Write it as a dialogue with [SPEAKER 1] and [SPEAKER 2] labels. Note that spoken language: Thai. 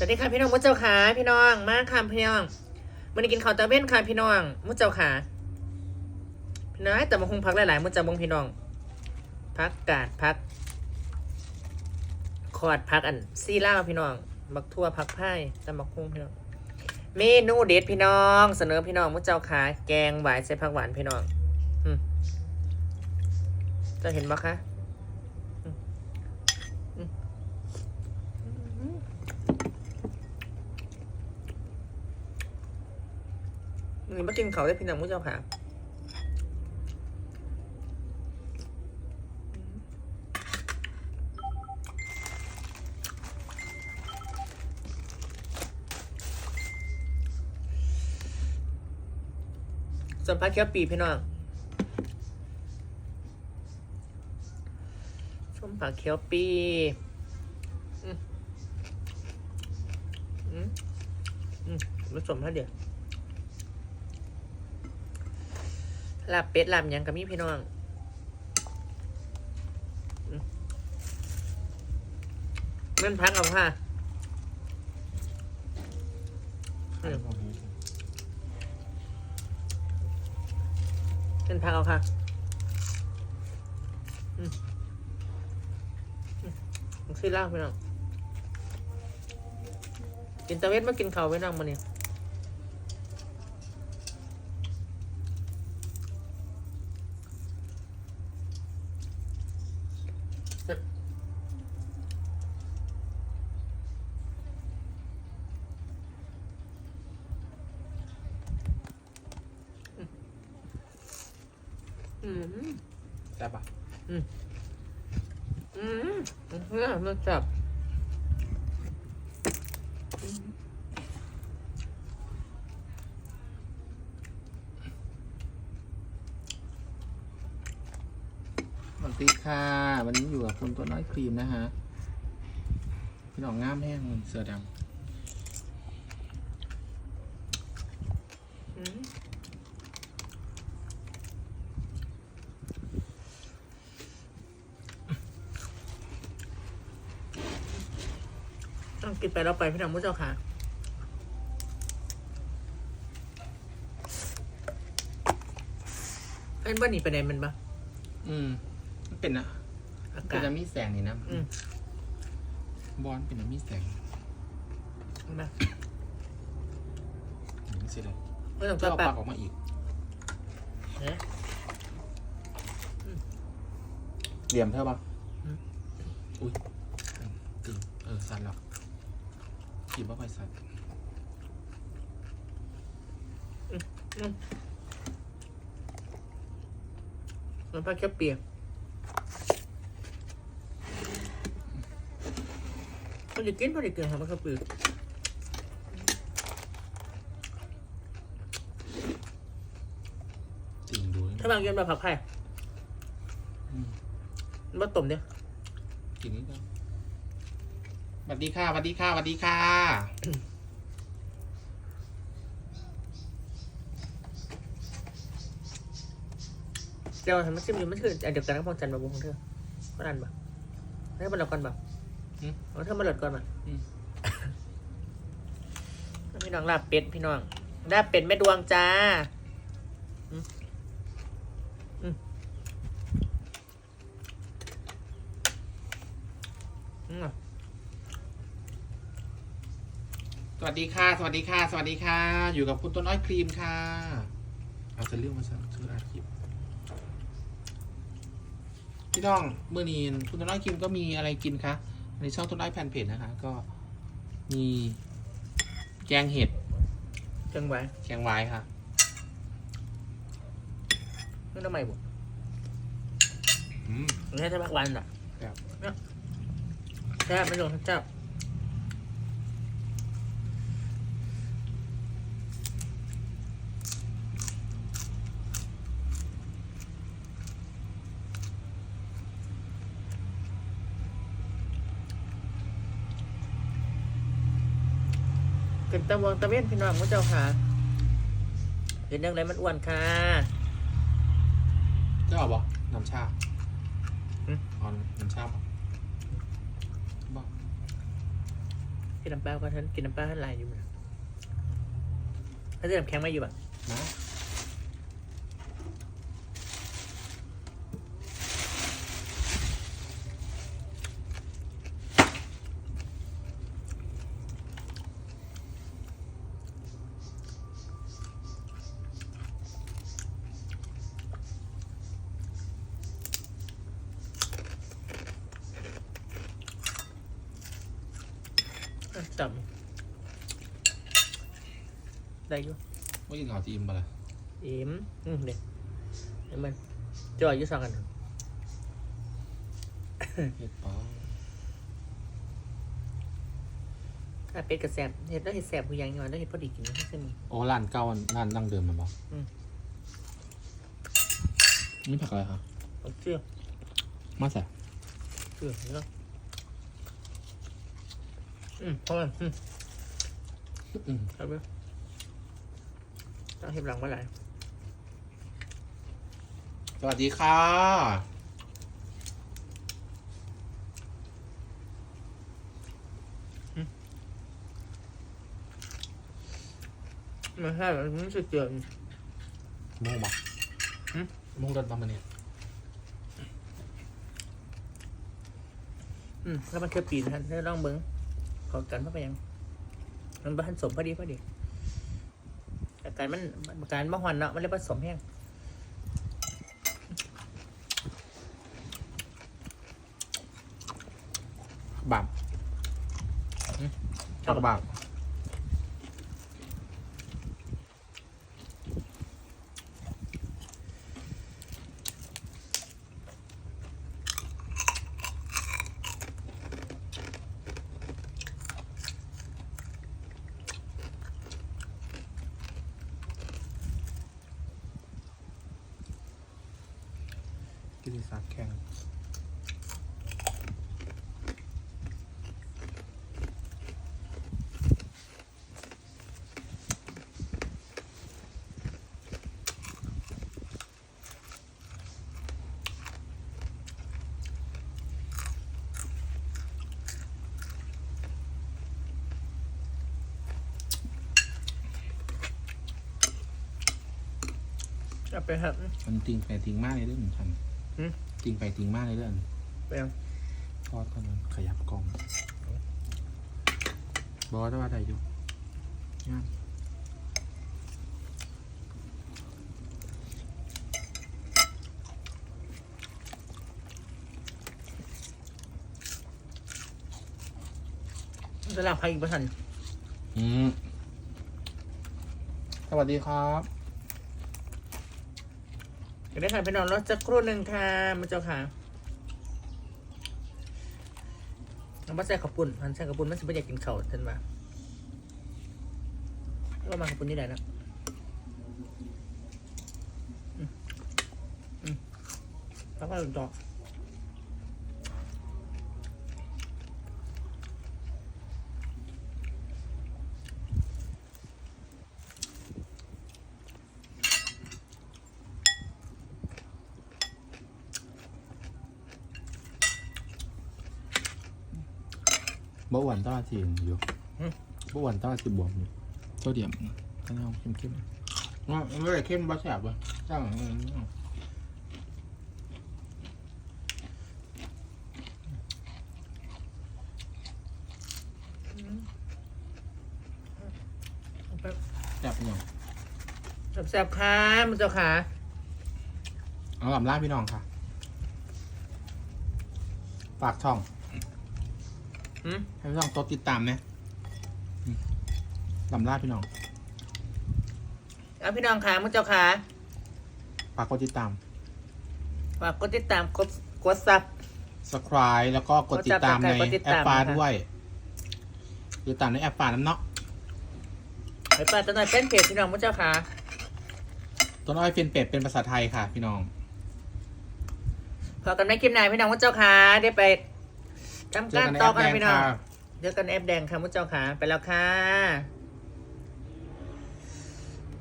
[SPEAKER 1] สวัสดีค่ะพี่น้องมุดเจ้าขาพี่น้องมาค่ะพี่น้องมันกินข้าวตาเว้นค่ะพี่น้องมุดเจ้าขาพี่น้อยแต่มาคงพักหลายๆมุดเจ้าบงพี่น้องพักกาดพักคอดพักอันซี่ล่าพี่น้องบักทั่วพักไพ่แตำบักคุ้งพี่น้องเมนูเด็ดพี่น้อง เสนอพี่น้องมุดเจ้าขาแกงหวายใส่ผักหวานพี่น้องจะเห็นปะคะอืมอืมอืม นี่มากินเขาได้พี่น้องมุดเจ้าขาส่วนผักเขียวปีพี่น้องส้มผักเขียวปีอืมอืมอืมผสมเท่าเดียว ลาบเป็ดลาบยังกับมีพี่น้องมเงินพักเอาค่ะเงินพักเอาค่ะซื้อล้าพี่น้องกินตะเวนมากินข้าวไว้น้องมาเนี่ย อืม
[SPEAKER 2] ได้ปะ
[SPEAKER 1] อืมเพื่อมันจับ
[SPEAKER 2] สวัสดีค่ะ วันนี้อยู่กับคุณตัวน้อยครีมนะฮะพี่น้องง่ามแห้งเสือด
[SPEAKER 1] อืม ต้องกินไปแล้วไปพี่น้องมุ้เจ้าค่ะเอ็นบ้านหนีไปไหนมันปะำ
[SPEAKER 2] อืมมันเป็นอะ
[SPEAKER 1] อา
[SPEAKER 2] เป็
[SPEAKER 1] กานศ
[SPEAKER 2] อะมีแสงนี่นะ
[SPEAKER 1] อืม
[SPEAKER 2] บอลเป็นอะมีแสง
[SPEAKER 1] มา
[SPEAKER 2] อย่างนี้สิเลย
[SPEAKER 1] ไม่ต้อง
[SPEAKER 2] ก็
[SPEAKER 1] กระ
[SPEAKER 2] เอา
[SPEAKER 1] ปั
[SPEAKER 2] ปาก
[SPEAKER 1] ก
[SPEAKER 2] ออกมาอีก
[SPEAKER 1] นะ
[SPEAKER 2] เหลี่ยมเท่าปะ
[SPEAKER 1] อืม
[SPEAKER 2] อุ้ยตีเออสั่นแล้ว ขีบว่าไปสั่น
[SPEAKER 1] มันพักแค่เปียกมันจะกินพอดีเกินครับมันก็เปียก
[SPEAKER 2] จริงดู
[SPEAKER 1] ถ้าบางเย็นมาผักไผ่
[SPEAKER 2] อืม
[SPEAKER 1] มันมาต้มเนี่ย
[SPEAKER 2] กินนิดเดียวส วัสดีค่ะสวัสดีค่ะสวัสดีค่ะ
[SPEAKER 1] เดี๋ยวทำมันซิมอยู่มันคืออันเดียวกันกับพองจันทร์มาบุงของเธอก็ดันบ่ให้มันหลดก่อนบ่
[SPEAKER 2] อืม
[SPEAKER 1] เอาเธอมาหลดก่อนบ่
[SPEAKER 2] อืม
[SPEAKER 1] พี่น้องลาบเป็ดพี่น้องลาบเป็ดแม่ดวงจ้าอืมอืม
[SPEAKER 2] สวัสดีค่ะ สวัสดีค่ะ สวัสดีค่ะ อยู่กับคุณต้นอ้อยครีมค่ะ เอาจะเรื่องมาสั่งชื่ออาคลิปพี่น้องเมื่อนี้คุณต้นอ้อยครีมก็มีอะไรกินคะในช่องต้นอ้อยแฟนเพจนะคะ ก็มีแกงเห็ด
[SPEAKER 1] จังหวะ
[SPEAKER 2] แกงไว้ค่ะ
[SPEAKER 1] นี่ทำไมบุ
[SPEAKER 2] อืม
[SPEAKER 1] นี่ให้ทำพักวันอะ
[SPEAKER 2] ครับ
[SPEAKER 1] เนี่ยแซ่บไม่ลงแซ่บ เป็นตะวงตะเวนพี่น้องพระเจ้าค่ะเห็นยังไงมันอ้วนค่ะ
[SPEAKER 2] จะเอาบ่น้ำชา
[SPEAKER 1] อืม
[SPEAKER 2] เออนน้ำชาบ่บ่
[SPEAKER 1] เกินน้ำเปล่าก็ท่านกินน้ำเปล่าท่านลายอยู่นะถ้าจะน้ำแข็งไม่อยู่อะ
[SPEAKER 2] นะ
[SPEAKER 1] อะจับ ได้อยู่
[SPEAKER 2] ว่ากินข้าวจีมปะล่ะ
[SPEAKER 1] เอ็มอืมเด็กเห็นมันจอยอยู่สองกัน
[SPEAKER 2] เฮ็ดป้อ
[SPEAKER 1] ถ้าเป็ดกับแสบเห็ดแล้วเห็ดแสบคือยังไงแล้วเห็ดพอดีกินไม่ใช่มึง
[SPEAKER 2] โอ้ร้านเก่าร้านดั้งเดิมมันปะ
[SPEAKER 1] อืม
[SPEAKER 2] นี่ผักอะไรคะ
[SPEAKER 1] เอาเชื่อ
[SPEAKER 2] มาใส่
[SPEAKER 1] เชื่อแล้วอืมพอแล้วอืม
[SPEAKER 2] อืม
[SPEAKER 1] ครับเว้ย ต้องเห็บหลังว่าไร
[SPEAKER 2] สวัสดีค่ะ
[SPEAKER 1] ไม่ใช่แบบมันสุดเจือน
[SPEAKER 2] โมงปะ
[SPEAKER 1] หึ
[SPEAKER 2] โมงเดินประมาณนี้
[SPEAKER 1] อืมแล้วมันคือปีนท่านได้ลองเบิ้งขอกันเข้าไปยัง มันบ้านสมพอดีพอดีแต่ การมันการบ้าหอนเนาะมันเลยผสมแห้ง
[SPEAKER 2] บาปผักบ กิติศักดิ์แข่ง
[SPEAKER 1] เอาไปครับ
[SPEAKER 2] มันติงไปติงมากเลยเรื่องฉัน
[SPEAKER 1] หึ
[SPEAKER 2] ติงไปติงมากเลยเรื่อง
[SPEAKER 1] ไปยัง
[SPEAKER 2] ทอดกันขยับกล้องบอสว่าใดอยู่งาม
[SPEAKER 1] จะลาพักอีกประทัน
[SPEAKER 2] อืมสวัสดีครับ
[SPEAKER 1] เดี๋ยวได้ค่ะไปนอนรถสักครู่หนึ่งค่ะมาเจ้าค่ะน้ำมันใส่ขับปุ่นมันใส่ขับปุ่นมันสิไม่อยากกินเข่าท่านมาก็มาขับปุ่นนี่ได้นะอืมอืมแล้วก็ต่อ
[SPEAKER 2] บาหวานต้าทีอยู่เบาหวานต้าสิบวกอยู่โซเดียมข้างนอกเข้มเข้มๆว่าไม่ได้เข้มบ้าแสบวะจ้างอืม
[SPEAKER 1] ไป
[SPEAKER 2] แสบพี่น้อง
[SPEAKER 1] แซ่บๆค่ะมันเจ้าค่ะ
[SPEAKER 2] เอาลำล่าพี่น้องค่ะ ฝากช่อง
[SPEAKER 1] อืม
[SPEAKER 2] ให้พี่น้องกดติดตามนะอืมลำล่าพี่น้อง
[SPEAKER 1] เอาพี่น้องค่ะมันเจ้าค่ะ
[SPEAKER 2] ฝากกดติดตาม
[SPEAKER 1] ฝากกดติดตามกดกดซับ
[SPEAKER 2] subscribe แล้วก็กดติดตามใน
[SPEAKER 1] กดติด
[SPEAKER 2] แอ
[SPEAKER 1] ตาม
[SPEAKER 2] ปฟ้า
[SPEAKER 1] นะคะ
[SPEAKER 2] ด้วยติดตามในแอปฟ้าน้ำเนาะ
[SPEAKER 1] ไปป่าตะหน่อยเป็นเพจพี่น้องมันเจ้าค่ะ
[SPEAKER 2] ตัวน้อยเป็นเป็ดเป็นภาษาไทยค่ะ พี่น้อง
[SPEAKER 1] พอกันไม่คลิปไหนพี่น้องมุ้เจ้าขาได้ไป ทำ
[SPEAKER 2] เจอ
[SPEAKER 1] การ
[SPEAKER 2] กันใน
[SPEAKER 1] ต่
[SPEAKER 2] แอ
[SPEAKER 1] อ
[SPEAKER 2] ป
[SPEAKER 1] กัน
[SPEAKER 2] แด
[SPEAKER 1] นะ
[SPEAKER 2] ง
[SPEAKER 1] พี่น้อง
[SPEAKER 2] ค่ะ
[SPEAKER 1] เจอกันแอปแดงค่ะมุ้เจ้าขาไปแล้วค่ะ